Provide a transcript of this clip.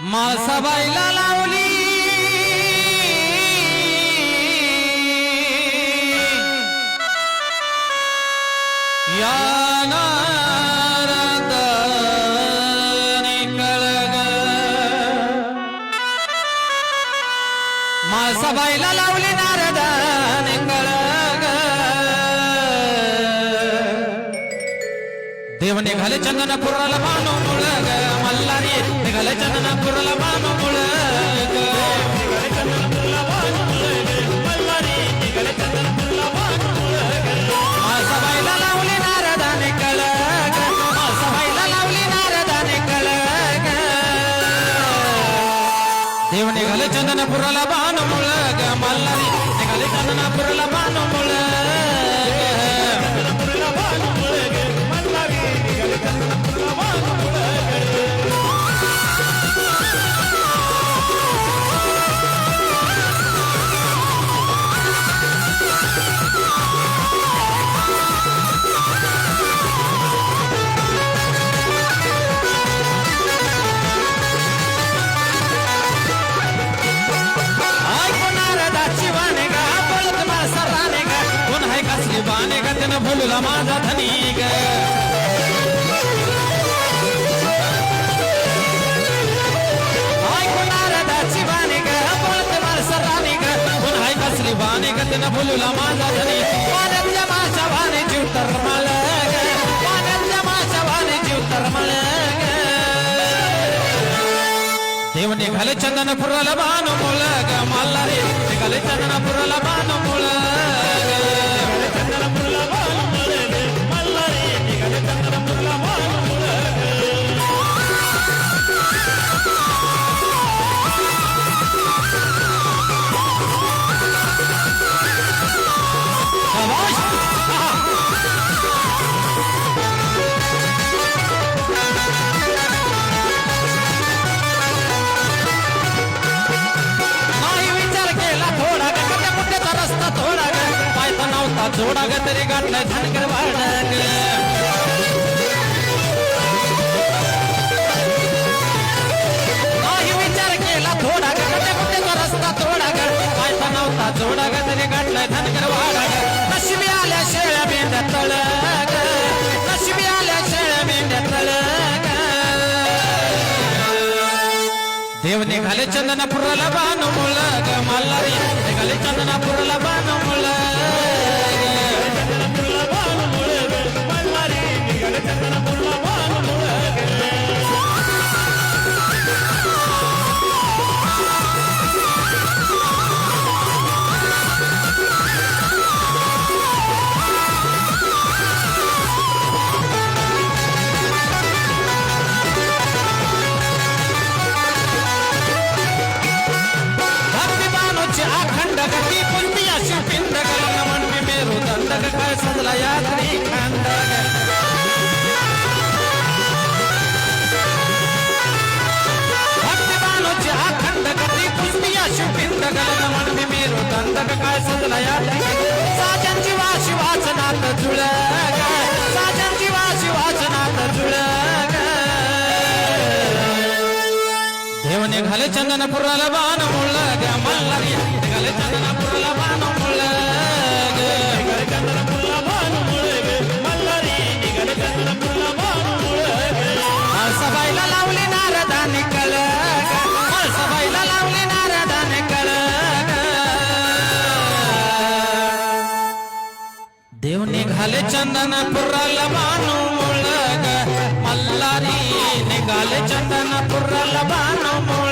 मासाबाईला लावली. या नारदाने लावली नारदाने कळग. ದೇವನೇ ಗಲೆ ಚಂದನ ಪುರಲ ಮಾನು ಮುಳಗ ಮಲ್ಲಾರಿ ಗಲೆ ಚಂದನ ಪುರಲ ಮಾನು ಮುಳಗ ದೇವನೇ ಗಲೆ ಚಂದನ ಪುರಲ ಬಾನು ಮುಳಗ ಸಮಾಧಾನೀಗ శివాని గతిన భులుల మాధని వానల్య మా శవాని జీవితర్మల వానల్య మా శవాని జీవితర్మల దేవుని కలిచందన పురల బాను మూలగ మల్లరి కలిచందన పురల బాను మూలగ. रस्ता थोडा ग पायथा नव्हता जोडा ग तरी गाठलाय धनगर वाढ नशिबी आल्या शेळ्या मेंढ्या तळ नशिबी आल्या शेळ्या मेंढ्या तळ देव निघाले चंदनापुराला बाण मुळग मल्हारी निघाले चंदनापुराला बाण मुळग म्हणवी मेरू दंडक काय सजला साजनची वाशी वाचनात जुळ साजनची वाशी वाचनात जुळ बाण मुळ దేవుని ಗಾಲೆ ಚಂದನ ಪುರಲ ಬಾನು ಮುಳಗ ಮಲ್ಲಾರಿ ಗಾಲೆ ಚಂದನ ಪುರಲ ಬಾನು ಮುಳಗ